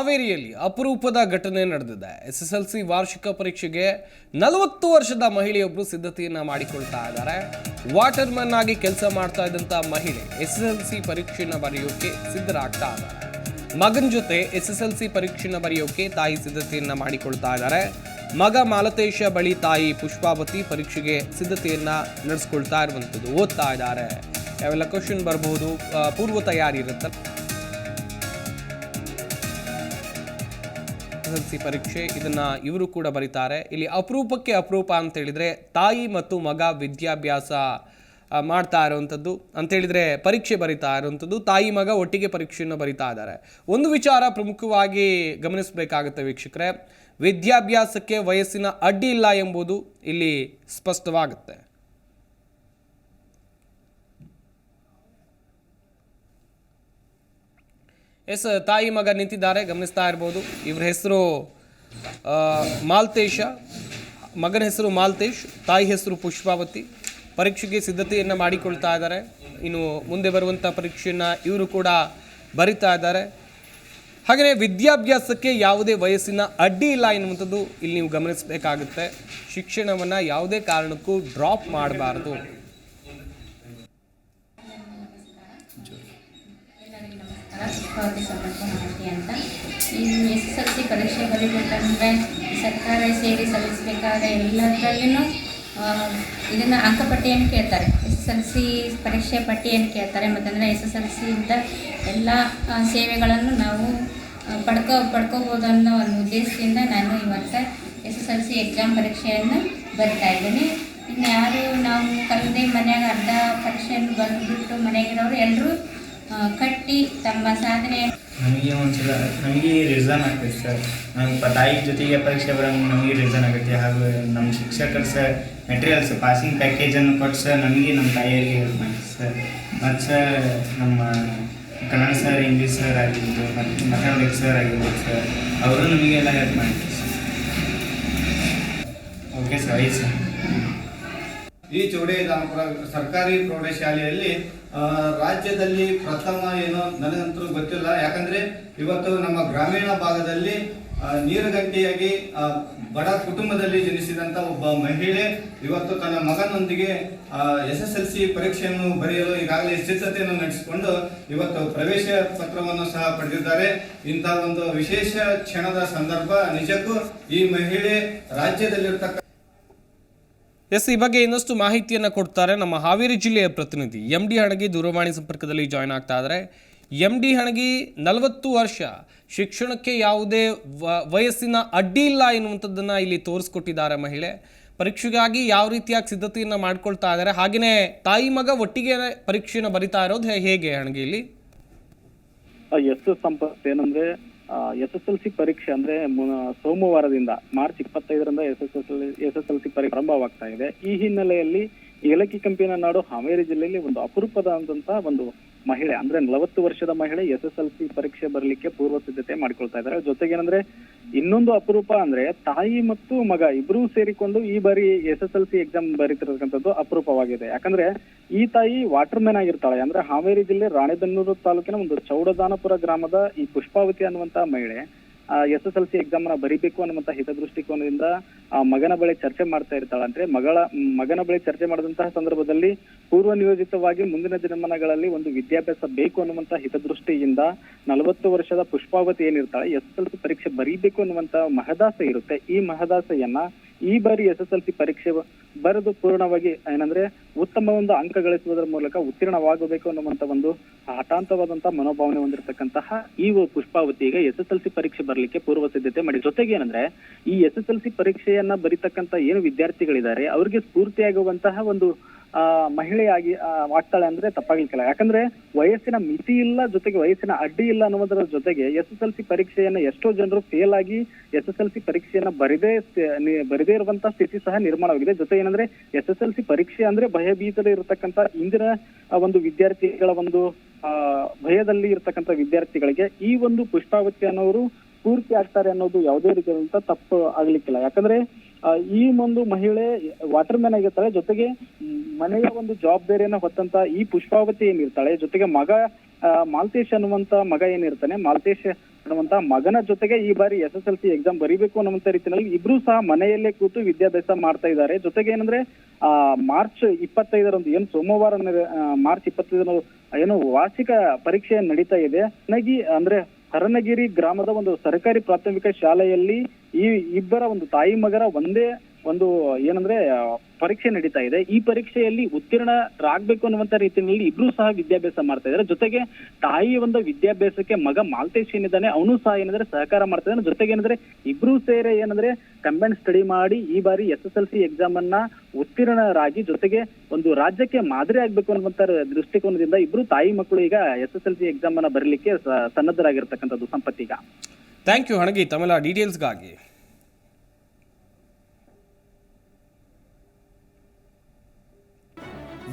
ಹಾವೇರಿಯಲ್ಲಿ ಅಪರೂಪದ ಘಟನೆ ನಡೆದಿದೆ. ಎಸ್ ಎಸ್ ಎಲ್ ಸಿ ವಾರ್ಷಿಕ ಪರೀಕ್ಷೆಗೆ ನಲವತ್ತು ವರ್ಷದ ಮಹಿಳೆಯೊಬ್ಬರು ಸಿದ್ಧತೆಯನ್ನ ಮಾಡಿಕೊಳ್ತಾ ಇದ್ದಾರೆ. ವಾಟರ್ ಮ್ಯಾನ್ ಆಗಿ ಕೆಲಸ ಮಾಡ್ತಾ ಇದ್ದಂತ ಮಹಿಳೆ ಎಸ್ ಎಸ್ ಎಲ್ ಸಿ ಪರೀಕ್ಷೆನ ಬರೆಯೋಕೆ ಸಿದ್ಧರಾಗ್ತಾ ಇದ್ದಾರೆ. ಮಗನ ಜೊತೆ ಎಸ್ ಎಸ್ ಎಲ್ ಸಿ ಪರೀಕ್ಷೆನ ಬರೆಯೋಕೆ ತಾಯಿ ಸಿದ್ಧತೆಯನ್ನ ಮಾಡಿಕೊಳ್ತಾ ಇದ್ದಾರೆ. ಮಗ ಮಾಲತೇಶ ಬಳಿ ತಾಯಿ ಪುಷ್ಪಾವತಿ ಪರೀಕ್ಷೆಗೆ ಸಿದ್ಧತೆಯನ್ನ ನಡೆಸ್ಕೊಳ್ತಾ ಇರುವಂಥದ್ದು ಓದ್ತಾ ಇದ್ದಾರೆ. ಯಾವೆಲ್ಲ ಕ್ವಶನ್ ಬರಬಹುದು ಪೂರ್ವ ತಯಾರಿ ಇರುತ್ತೆ ಎಸ್ಎಸ್ಎಲ್ಸಿ ಪರೀಕ್ಷೆ ಇದನ್ನು ಇವರು ಕೂಡ ಬರೀತಾರೆ. ಇಲ್ಲಿ ಅಪರೂಪಕ್ಕೆ ಅಪರೂಪ ಅಂತ ಹೇಳಿದ್ರೆ ತಾಯಿ ಮತ್ತು ಮಗ ವಿದ್ಯಾಭ್ಯಾಸ ಮಾಡ್ತಾ ಇರುವಂಥದ್ದು ಅಂತೇಳಿದರೆ ಪರೀಕ್ಷೆ ಬರಿತಾ ಇರುವಂಥದ್ದು ತಾಯಿ ಮಗ ಒಟ್ಟಿಗೆ ಪರೀಕ್ಷೆಯನ್ನು ಬರಿತಾ ಇದ್ದಾರೆ. ಒಂದು ವಿಚಾರ ಪ್ರಮುಖವಾಗಿ ಗಮನಿಸಬೇಕಾಗುತ್ತೆ ವೀಕ್ಷಕರೇ. ವಿದ್ಯಾಭ್ಯಾಸಕ್ಕೆ ವಯಸ್ಸಿನ ಅಡ್ಡಿ ಇಲ್ಲ ಎಂಬುದು ಇಲ್ಲಿ ಸ್ಪಷ್ಟವಾಗುತ್ತೆ. ಎಸ್, ತಾಯಿ ಮಗ ನಿಂತಿದ್ದಾರೆ, ಗಮನಿಸ್ತಾ ಇರ್ಬೋದು. ಇವ್ರ ಹೆಸರು ಮಾಲ್ತೇಶ. ಮಗನ ಹೆಸರು ಮಾಲ್ತೇಶ್, ತಾಯಿ ಹೆಸರು ಪುಷ್ಪಾವತಿ. ಪರೀಕ್ಷೆಗೆ ಸಿದ್ಧತೆಯನ್ನು ಮಾಡಿಕೊಳ್ತಾ ಇದ್ದಾರೆ. ಇನ್ನು ಮುಂದೆ ಬರುವಂಥ ಪರೀಕ್ಷೆಯನ್ನು ಇವರು ಕೂಡ ಬರಿತಾ ಇದ್ದಾರೆ. ಹಾಗೆಯೇ ವಿದ್ಯಾಭ್ಯಾಸಕ್ಕೆ ಯಾವುದೇ ವಯಸ್ಸಿನ ಅಡ್ಡಿ ಇಲ್ಲ ಎನ್ನುವಂಥದ್ದು ಇಲ್ಲಿ ನೀವು ಗಮನಿಸಬೇಕಾಗುತ್ತೆ. ಶಿಕ್ಷಣವನ್ನು ಯಾವುದೇ ಕಾರಣಕ್ಕೂ ಡ್ರಾಪ್ ಮಾಡಬಾರ್ದು. ಪುಷ್ಪಾವತಿ ಸಂಪರ್ಕ ಮಾಹಿತಿ ಅಂತ. ಇನ್ನು ಎಸ್ ಎಸ್ ಎಲ್ ಸಿ ಪರೀಕ್ಷೆ ಬರೀಬೇಕಂದ್ರೆ ಸರ್ಕಾರ ಸೇರಿ ಸಲ್ಲಿಸಬೇಕಾದ್ರೆ ಎಲ್ಲದರಲ್ಲೂ ಇದನ್ನು ಅಂಕಪಟ್ಟಿಯನ್ನು ಕೇಳ್ತಾರೆ? ಎಸ್ ಎಸ್ ಎಲ್ ಸಿ ಪರೀಕ್ಷೆ ಪಟ್ಟಿಯನ್ನು ಕೇಳ್ತಾರೆ? ಮತ್ತಂದರೆ ಎಸ್ ಎಸ್ ಎಲ್ ಸಿಯಿಂದ ಎಲ್ಲ ಸೇವೆಗಳನ್ನು ನಾವು ಪಡ್ಕೊ ಪಡ್ಕೋ ಪಡ್ಕೋಬೋದು ಅನ್ನೋ ಒಂದು ಉದ್ದೇಶದಿಂದ ನಾನು ಇವತ್ತು S S L C exam ಪರೀಕ್ಷೆಯನ್ನು ಬರಿತಾ ಇದ್ದೀನಿ. ಇನ್ನು ಯಾರು ನಾವು ಕಲಿದೆ ಮನೆಯಾಗ ಅರ್ಧ ಪರೀಕ್ಷೆಯನ್ನು ಬಂದುಬಿಟ್ಟು ಮನೆಗಿರೋರು ಎಲ್ಲರೂ ಕಟ್ಟಿ ತಮ್ಮ ಸಾಧನೆ ನಮಗೆ ಒಂದ್ಸಲ ನಮಗೆ ರಿಸನ್ ಆಗ್ತೈತೆ ಸರ್ ನಮ್ಮ ತಾಯಿ ಜೊತೆಗೆ ಪರೀಕ್ಷೆ ಬರೋಂಗೆ ನಮಗೆ ರಿಸನ್ ಆಗುತ್ತೆ. ಹಾಗೂ ನಮ್ಮ ಶಿಕ್ಷಕರು ಸರ್ ಮೆಟೀರಿಯಲ್ಸ್ ಪಾಸಿಂಗ್ ಪ್ಯಾಕೇಜನ್ನು ಕೊಟ್ಟು ಸರ್ ನಮಗೆ ನಮ್ಮ ತಾಯಿಯರಿಗೆ ಹೆಲ್ಪ್ ಮಾಡಿ ಸರ್ ಮತ್ತು ಸರ್ ನಮ್ಮ ಕನ್ನಡ ಸರ್ ಇಂಗ್ಲೀಷ್ ಸರ್ ಆಗಿರ್ಬೋದು, ಮತ್ತು ಸರ್ ಆಗಿರ್ಬೋದು ಸರ್ ಅವರು ನಮಗೆಲ್ಲ ಹೆಲ್ಪ್ ಮಾಡಿದ್ರು sir okay sir I sir ಈ ಚೌಡೇದಾನಪುರ ಸರ್ಕಾರಿ ಪ್ರೌಢಶಾಲೆಯಲ್ಲಿ ರಾಜ್ಯದಲ್ಲಿ ಪ್ರಥಮ ಏನೋ ನನಗಂತೂ ಗೊತ್ತಿಲ್ಲ. ಯಾಕಂದ್ರೆ ಇವತ್ತು ನಮ್ಮ ಗ್ರಾಮೀಣ ಭಾಗದಲ್ಲಿ ನೀರುಗಂಟಿಯಾಗಿ ಬಡ ಕುಟುಂಬದಲ್ಲಿ ಜನಿಸಿದಂತ ಒಬ್ಬ ಮಹಿಳೆ ಇವತ್ತು ತನ್ನ ಮಗನೊಂದಿಗೆ ಎಸ್ ಎಸ್ ಎಲ್ ಸಿ ಪರೀಕ್ಷೆಯನ್ನು ಬರೆಯಲು ಈಗಾಗಲೇ ಸಿದ್ಧತೆಯನ್ನು ನಡೆಸಿಕೊಂಡು ಇವತ್ತು ಪ್ರವೇಶ ಪತ್ರವನ್ನು ಸಹ ಪಡೆದಿದ್ದಾರೆ. ಇಂತಹ ಒಂದು ವಿಶೇಷ ಕ್ಷಣದ ಸಂದರ್ಭ ನಿಜಕ್ಕೂ ಈ ಮಹಿಳೆ ರಾಜ್ಯದಲ್ಲಿರ್ತಕ್ಕ ಎಸ್ ಈ ಬಗ್ಗೆ ಇನ್ನಷ್ಟು ಮಾಹಿತಿಯನ್ನು ಕೊಡ್ತಾರೆ ನಮ್ಮ ಹಾವೇರಿ ಜಿಲ್ಲೆಯ ಪ್ರತಿನಿಧಿ ಎಂ ಡಿ ಹಣಗಿ ದೂರವಾಣಿ ಸಂಪರ್ಕದಲ್ಲಿ ಜಾಯ್ನ್ ಆಗ್ತಾ ಇದ್ದಾರೆ ಎಂ ಡಿ ಹಣಗಿ, ನಲವತ್ತು ವರ್ಷ, ಶಿಕ್ಷಣಕ್ಕೆ ಯಾವುದೇ ವಯಸ್ಸಿನ ಅಡ್ಡಿ ಇಲ್ಲ ಎನ್ನುವಂಥದ್ದನ್ನು ಇಲ್ಲಿ ತೋರಿಸ್ಕೊಟ್ಟಿದ್ದಾರೆ ಮಹಿಳೆ. ಪರೀಕ್ಷೆಗಾಗಿ ಯಾವ ರೀತಿಯಾಗಿ ಸಿದ್ಧತೆಯನ್ನು ಮಾಡ್ಕೊಳ್ತಾ ಇದ್ದಾರೆ ಹಾಗೆಯೇ ತಾಯಿ ಮಗ ಒಟ್ಟಿಗೆ ಪರೀಕ್ಷೆನ ಬರಿತಾ ಇರೋದು ಹೇಗೆ ಹಣಗಿ ಇಲ್ಲಿ? ಎಸ್ ಸಂಪತ್ ಏನಂದ್ರೆ ಎಸ್ ಎಸ್ ಎಲ್ ಸಿ ಪರೀಕ್ಷೆ ಅಂದ್ರೆ ಸೋಮವಾರದಿಂದ ಮಾರ್ಚ್ ಇಪ್ಪತ್ತೈದರಿಂದ S S L S S L C ಪರೀಕ್ಷೆ ಪ್ರಾರಂಭವಾಗ್ತಾ ಇದೆ. ಈ ಹಿನ್ನೆಲೆಯಲ್ಲಿ ಏಲಕ್ಕಿ ಕಂಪಿನ ನಾಡು ಹಾವೇರಿ ಜಿಲ್ಲೆಯಲ್ಲಿ ಒಂದು ಅಪರೂಪದ ಅಪರೂಪದಾದಂತಹ ಒಂದು ಮಹಿಳೆ, ಅಂದ್ರೆ ನಲವತ್ತು ವರ್ಷದ ಮಹಿಳೆ ಎಸ್ ಎಸ್ ಎಲ್ ಸಿ ಪರೀಕ್ಷೆ ಬರಲಿಕ್ಕೆ ಪೂರ್ವ ಸಿದ್ಧತೆ ಮಾಡ್ಕೊಳ್ತಾ ಇದ್ದಾರೆ. ಜೊತೆಗೆ ಏನಂದ್ರೆ ಇನ್ನೊಂದು ಅಪರೂಪ ಅಂದ್ರೆ ತಾಯಿ ಮತ್ತು ಮಗ ಇಬ್ರು ಸೇರಿಕೊಂಡು ಈ ಬಾರಿ S S L C exam ಬರೀತಿರತಕ್ಕಂಥದ್ದು ಅಪರೂಪವಾಗಿದೆ. ಯಾಕಂದ್ರೆ ಈ ತಾಯಿ ವಾಟರ್ ಮ್ಯಾನ್ ಆಗಿರ್ತಾಳೆ. ಅಂದ್ರೆ ಹಾವೇರಿ ಜಿಲ್ಲೆ ರಾಣೆಬೆನ್ನೂರು ತಾಲೂಕಿನ ಒಂದು ಚೌಡದಾನಪುರ ಗ್ರಾಮದ ಈ ಪುಷ್ಪಾವತಿ ಅನ್ನುವಂತ ಮಹಿಳೆ. ಎಸ್ ಎಸ್ ಎಲ್ ಸಿ ಎಕ್ಸಾಮ್ನ ಬರಿಬೇಕು ಅನ್ನುವಂತ ಹಿತದೃಷ್ಟಿಕೋನದಿಂದ, ಆ, ಮಗನ ಬಳಿ ಚರ್ಚೆ ಮಾಡ್ತಾ ಇರ್ತಾಳ. ಅಂದ್ರೆ ಮಗಳ, ಮಗನ ಬಳಿ ಚರ್ಚೆ ಮಾಡಿದಂತಹ ಸಂದರ್ಭದಲ್ಲಿ ಪೂರ್ವ ನಿಯೋಜಿತವಾಗಿ ಮುಂದಿನ ದಿನಮಾನಗಳಲ್ಲಿ ಒಂದು ವಿದ್ಯಾಭ್ಯಾಸ ಬೇಕು ಅನ್ನುವಂತ ಹಿತದೃಷ್ಟಿಯಿಂದ ನಲವತ್ತು ವರ್ಷದ ಪುಷ್ಪಾವತಿ ಏನಿರ್ತಾಳೆ, ಎಸ್ ಎಸ್ ಎಲ್ ಸಿ ಪರೀಕ್ಷೆ ಬರೀಬೇಕು ಅನ್ನುವಂತ ಮಹದಾಸೆ ಇರುತ್ತೆ. ಈ ಮಹದಾಸೆಯನ್ನ ಈ ಬಾರಿ ಎಸ್ ಎಸ್ ಎಲ್ ಸಿ ಪರೀಕ್ಷೆ ಬರೆದು ಪೂರ್ಣವಾಗಿ, ಏನಂದ್ರೆ ಉತ್ತಮ ಒಂದು ಅಂಕ ಗಳಿಸುವುದರ ಮೂಲಕ ಉತ್ತೀರ್ಣವಾಗಬೇಕು ಅನ್ನುವಂತ ಒಂದು ಹಠಾಂತವಾದಂತಹ ಮನೋಭಾವನೆ ಹೊಂದಿರತಕ್ಕಂತಹ ಈ ಒ- ಪುಷ್ಪಾವತಿ ಈಗ ಎಸ್ ಎಸ್ ಎಲ್ ಸಿ ಪರೀಕ್ಷೆ ಬರಲಿಕ್ಕೆ ಪೂರ್ವ ಸಿದ್ಧತೆ ಮಾಡಿ ಜೊತೆಗೆ ಏನಂದ್ರೆ ಈ ಎಸ್ ಎಸ್ ಎಲ್ ಸಿ ಪರೀಕ್ಷೆಯನ್ನ ಬರಿತಕ್ಕಂತ ಏನು ವಿದ್ಯಾರ್ಥಿಗಳಿದ್ದಾರೆ, ಅವರಿಗೆ ಸ್ಫೂರ್ತಿಯಾಗುವಂತಹ ಒಂದು ಮಹಿಳೆಯಾಗಿ ಆ, ಆಗ್ತಾಳೆ ಅಂದ್ರೆ ತಪ್ಪಾಗ್ಲಿಕ್ಕಿಲ್ಲ ಯಾಕಂದ್ರೆ ವಯಸ್ಸಿನ ಮಿತಿ ಇಲ್ಲ ಜೊತೆಗೆ ವಯಸ್ಸಿನ ಅಡ್ಡಿ ಇಲ್ಲ ಅನ್ನೋದರ ಜೊತೆಗೆ ಎಸ್ ಎಸ್ ಎಲ್ ಸಿ ಪರೀಕ್ಷೆಯನ್ನ ಎಷ್ಟೋ ಜನರು ಫೇಲ್ ಆಗಿ ಎಸ್ ಎಸ್ ಎಲ್ ಸಿ ಪರೀಕ್ಷೆಯನ್ನ ಬರದೇ ಬರದೇ ಇರುವಂತ ಸ್ಥಿತಿ ಸಹ ನಿರ್ಮಾಣವಾಗಿದೆ ಜೊತೆ ಏನಂದ್ರೆ ಎಸ್ ಎಸ್ ಎಲ್ ಸಿ ಪರೀಕ್ಷೆ ಅಂದ್ರೆ ಭಯಭೀತದೆ ಇರತಕ್ಕಂತ ಇಂದಿನ ಒಂದು ವಿದ್ಯಾರ್ಥಿಗಳ ಒಂದು ಭಯದಲ್ಲಿ ಇರತಕ್ಕಂತ ವಿದ್ಯಾರ್ಥಿಗಳಿಗೆ ಈ ಒಂದು ಪುಷ್ಪಾವತಿ ಅನ್ನೋರು ಪೂರ್ತಿ ಆಗ್ತಾರೆ ಅನ್ನೋದು ಯಾವುದೇ ರೀತಿಯಾದಂತ ತಪ್ಪು ಆಗ್ಲಿಕ್ಕಿಲ್ಲ. ಯಾಕಂದ್ರೆ ಈ ಒಂದು ಮಹಿಳೆ ವಾಟರ್ ಮ್ಯಾನ್ ಆಗಿರ್ತಾಳೆ. ಜೊತೆಗೆ ಮನೆಯ ಒಂದು ಜವಾಬ್ದಾರಿಯನ್ನ ಹೊತ್ತಂತ ಈ ಪುಷ್ಪಾವತಿ ಏನಿರ್ತಾಳೆ, ಜೊತೆಗೆ ಮಗ ಮಾಲ್ತೇಶ್ ಅನ್ನುವಂತ ಮಗ ಏನಿರ್ತಾನೆ, ಮಾಲ್ತೇಶ್ ಅನ್ನುವಂತ ಮಗನ ಜೊತೆಗೆ ಈ ಬಾರಿ S S L C exam ಬರೀಬೇಕು ಅನ್ನುವಂತ ರೀತಿಯಲ್ಲಿ ಇಬ್ರು ಸಹ ಮನೆಯಲ್ಲೇ ಕೂತು ವಿದ್ಯಾಭ್ಯಾಸ ಮಾಡ್ತಾ ಇದ್ದಾರೆ. ಜೊತೆಗೆ ಏನಂದ್ರೆ, ಆ, ಮಾರ್ಚ್ ಇಪ್ಪತ್ತೈದರಂದು, ಏನು ಸೋಮವಾರ ಮಾರ್ಚ್ ಇಪ್ಪತ್ತೈದರ ಏನು ವಾರ್ಷಿಕ ಪರೀಕ್ಷೆ ನಡೀತಾ ಇದೆ. ನಗಿ ಅಂದ್ರೆ ಹರನಗಿರಿ ಗ್ರಾಮದ ಒಂದು ಸರ್ಕಾರಿ ಪ್ರಾಥಮಿಕ ಶಾಲೆಯಲ್ಲಿ ಈ ಇಬ್ಬರ ಒಂದು ತಾಯಿ ಮಗರ ಒಂದೇ ಒಂದು, ಏನಂದ್ರೆ, ಪರೀಕ್ಷೆ ನಡೀತಾ ಇದೆ. ಈ ಪರೀಕ್ಷೆಯಲ್ಲಿ ಉತ್ತೀರ್ಣರಾಗಬೇಕು ಅನ್ನುವಂತ ರೀತಿಯಲ್ಲಿ ಇಬ್ರು ಸಹ ವಿದ್ಯಾಭ್ಯಾಸ ಮಾಡ್ತಾ ಇದ್ದಾರೆ. ಜೊತೆಗೆ ತಾಯಿ ಒಂದು ವಿದ್ಯಾಭ್ಯಾಸಕ್ಕೆ ಮಗ ಮಾಲ್ತೇಶ್ ಏನಿದ್ದಾನೆ, ಅವನು ಸಹ ಏನಂದ್ರೆ ಸಹಕಾರ ಮಾಡ್ತಾ ಇದ್ದಾನೆ. ಜೊತೆಗೆ ಏನಂದ್ರೆ, ಇಬ್ರು ಸೇರಿ ಏನಂದ್ರೆ ಕಂಬೈನ್ ಸ್ಟಡಿ ಮಾಡಿ ಈ ಬಾರಿ S S L C exam ಅನ್ನ ಉತ್ತೀರ್ಣರಾಗಿ ಜೊತೆಗೆ ಒಂದು ರಾಜ್ಯಕ್ಕೆ ಮಾದರಿ ಆಗ್ಬೇಕು ಅನ್ನುವಂತ ದೃಷ್ಟಿಕೋನದಿಂದ ಇಬ್ರು ತಾಯಿ ಮಕ್ಕಳು ಈಗ S S L C exam ಅನ್ನ ಬರಲಿಕ್ಕೆ ಸನ್ನದ್ಧರಾಗಿರ್ತಕ್ಕಂಥದ್ದು ಸಂಪತ್ತಿಗ. ಥ್ಯಾಂಕ್ ಯು ಹಣಗಿ ತಮಿಳ ಡೀಟೇಲ್ಸ್ಗಾಗಿ